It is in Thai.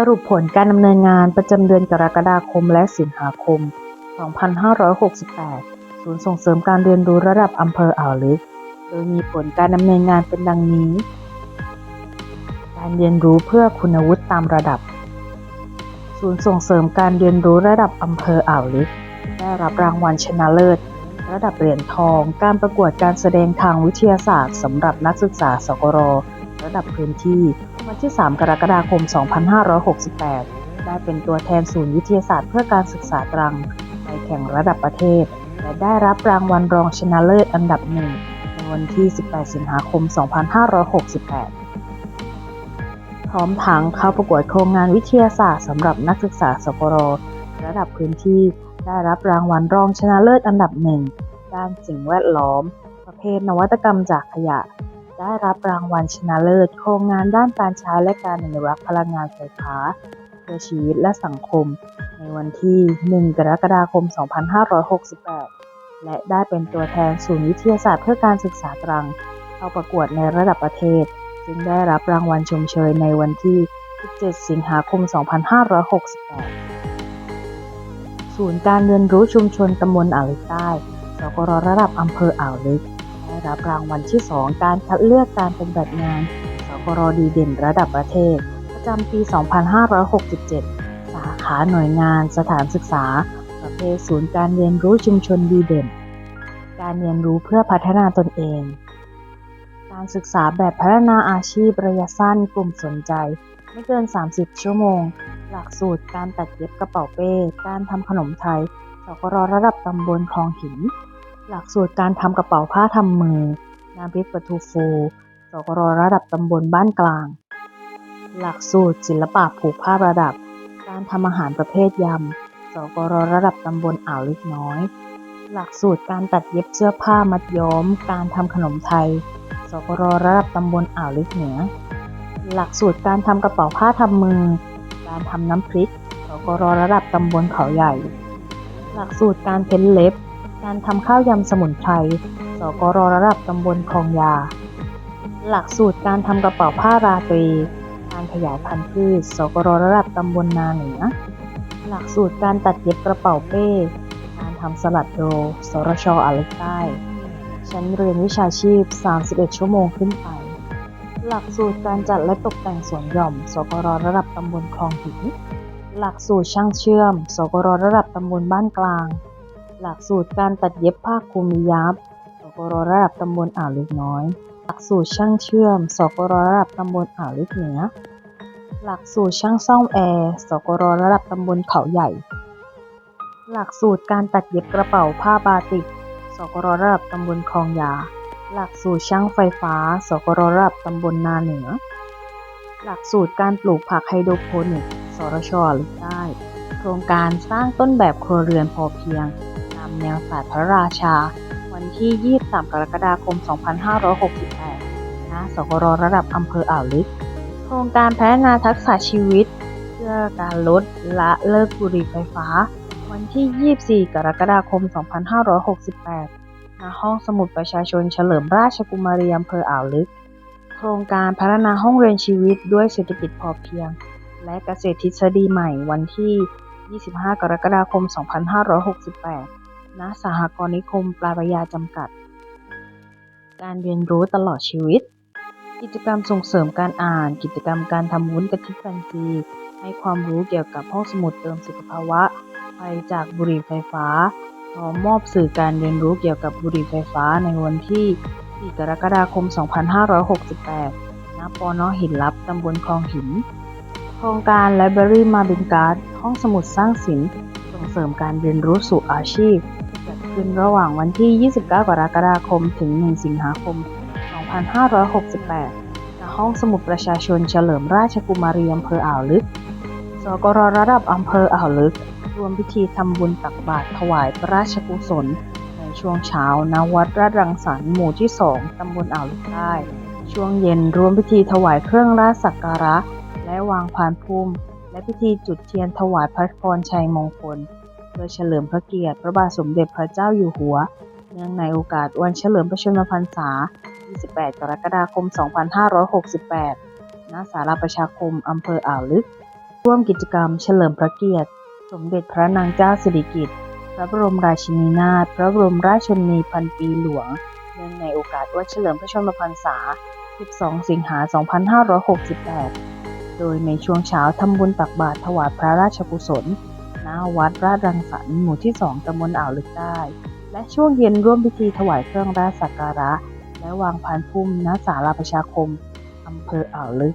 สรุปผลการดำเนินงานประจำเดือนกรกฎาคมและสิงหาคม 2568 ศูนย์ส่งเสริมการเรียนรู้ระดับอำเภออ่าวลึก โดยมีผลการดำเนินงานเป็นดังนี้ การเรียนรู้เพื่อคุณวุฒิตามระดับ ศูนย์ส่งเสริมการเรียนรู้ระดับอำเภออ่าวลึก ได้รับรางวัลชนะเลิศ ระดับเหรียญทอง การประกวดการแสดงทางวิทยาศาสตร์สำหรับนักศึกษาสกรระดับพื้นที่ วันที่ 3 กรกฎาคม 2568 ได้เป็นตัวแทนศูนย์วิทยาศาสตร์เพื่อการศึกษาตรังไปแข่งระดับประเทศ และได้รับรางวัลรองชนะเลิศอันดับหนึ่งในวันที่ 18 สิงหาคม 2568 พร้อมทั้งเข้าประกวดโครงงานวิทยาศาสตร์สำหรับนักศึกษาสกรระดับพื้นที่ได้รับรางวัลรองชนะเลิศอันดับหนึ่งด้านสิ่งแวดล้อม ประเภทนวัตกรรมจากขยะ ได้รับรางวัลชนะเลิศ โครงงานด้านการใช้และการอนุรักษ์พลังงานไฟฟ้า เพื่อชีวิตและสังคม ในวันที่ 1 กรกฎาคม 2568 และได้เป็นตัวแทนศูนย์วิทยาศาสตร์เพื่อการศึกษาตรัง เข้าประกวดในระดับประเทศ ซึ่งได้รับรางวัลชมเชยในวันที่ 17 สิงหาคม 2568 ศูนย์การเรียนรู้ชุมชนตำบลอ่าวลึกใต้สกรระดับอำเภออ่าวลึก ได้รับรางวัลที่ 2 การคัดเลือกการปฏิบัติงานสกรดีเด่นระดับประเทศ ประจำปี 2567 สาขาหน่วยงานสถานศึกษา ประเภทศูนย์การเรียนรู้ชุมชนดีเด่น การเรียนรู้เพื่อพัฒนาตนเอง การศึกษาแบบพัฒนาอาชีพระยะสั้นกลุ่มสนใจ ไม่เกิน 30 ชั่วโมง หลักสูตรการตัดเย็บกระเป๋าเป้ การทำขนมไทยสกรระดับตำบลคลองหิน หลักสูตรการทำกระเป๋าผ้าทำมือ น้ำพริกปลาทูฟู สกรระดับตำบลบ้านกลาง หลักสูตรศิลปะผูกผ้าระดับ การทำอาหารประเภทยำ สกรระดับตำบลอ่าวลึกน้อย หลักสูตรการตัดเย็บเสื้อผ้ามัดย้อม การทำขนมไทย สกรระดับตำบลอ่าวลึกเหนือ หลักสูตรการทำกระเป๋าผ้าทำมือ การทำน้ำพริก สกรระดับตำบลเขาใหญ่ หลักสูตรการเพ้นเล็บ การทำข้าวยำสมุนไพร สกรระดับตำบลคลองยา หลักสูตรการทำกระเป๋าผ้าราตรี การขยายพันธุ์พืช สกรระดับตำบลนาเหนือ หลักสูตรการตัดเย็บกระเป๋าเป้ การทำสลัดโด สรชอาลึกใต้ ชั้นเรียนวิชาชีพ 31 ชั่วโมงขึ้นไป หลักสูตรการจัดและตกแต่งสวนหย่อม สกรระดับตำบลคลองหินหลักสูตรช่างเชื่อม สกรระดับตำบลบ้านกลาง หลักสูตรการตัดเย็บผ้าคลุมยับสกรระดับตำบลอ่าวลึกน้อย หลักสูตรช่างเชื่อมสกรระดับตำบลอ่าวลึกเหนือ หลักสูตรช่างซ่อมแอร์สกรระดับตำบลเขาใหญ่ หลักสูตรการตัดเย็บกระเป๋าผ้าบาติก สกรระดับตำบลคลองยา หลักสูตรช่างไฟฟ้า สกรระดับตำบลนาเหนือ หลักสูตรการปลูกผักไฮโดรโปนิกสรชลึกใต้โครงการสร้างต้นแบบครัวเรือนพอเพียงามแนวศาสตร์พระราชา วันที่ 23 กรกฎาคม 2568 ณ สกรระดับอำเภออ่าวลึก โครงการพัฒนาทักษะชีวิต เพื่อการลดละเลิกบุหรี่ไฟฟ้า วันที่ 24 กรกฎาคม 2568 ณ ห้องสมุดประชาชนเฉลิมราชกุมารีอำเภออ่าวลึก โครงการพัฒนาห้องเรียนชีวิตด้วยเศรษฐกิจพอเพียง และเกษตรทฤษฎีใหม่วันที่25 กรกฎาคม 2568 ณสหกรณ์นิคมปลายประยาจำกัด การเรียนรู้ตลอดชีวิต กิจกรรมส่งเสริมการอ่าน กิจกรรมการทำวุ้นกะทิแฟนซีให้ความรู้เกี่ยวกับห้องสมุดเติมสุขภาวะภัยจากบุหรี่ไฟฟ้าพร้อมมอบสื่อการเรียนรู้เกี่ยวกับบุหรี่ไฟฟ้าในวันที่ 4 กรกฎาคม 2568 ณ ปนหินลับ ตำบลคลองหิน โครงการ Library m a b i n g a r d ห้องสมุดสร้างสรรค์ส่งเสริมการเรียนรู้สู่อาชีพ ขึ้นระหว่างวันที่ 29 กรกฎาคม ถึง 1 สิงหาคม 2568ณห้องสมุดประชาชนเฉลิมราชกุมารีอำเภออ่าวลึก สกรระดับอำเภออ่าวลึก รวมพิธีทำบุญตักบาตรถวายพระราชกุศล ในช่วงเช้าณวัดราชรังสรรค์หมู่ที่ 2 ตำบลอ่าวลึกใต้ ช่วงเย็นรวมพิธีถวายเครื่องราชสักการะ และวางพานพุ่มและพิธีจุดเทียนถวายพระพรชัยมงคล พื่อเฉลิมพระเกียรติพระบาทสมเด็จพระเจ้าอยู่หัว เนื่องในโอกาสวันเฉลิมพระชนมพรรษา 28 กรกฎาคม 2568 ณ ศาลาประชาคม อำเภออ่าวลึก ร่วมกิจกรรมเฉลิมพระเกียรติ สมเด็จพระนางเจ้าสิริกิติ์ พระบรมราชินีนาถ พระบรมราชชนนีพันปีหลวง เนื่องในโอกาสวันเฉลิมพระชนมพรรษา 12 สิงหา 2568 โดยในช่วงเช้าทำบุญตักบาตรถวายพระราชกุศล ณวัดราชรังสรรค์หมู่ที่ 2ตำบลอ่าวลึกใต้ และช่วงเย็นร่วมพิธีถวายเครื่องราชสักการะ และวางพานพุ่มณศาลาประชาคมอำเภออ่าวลึก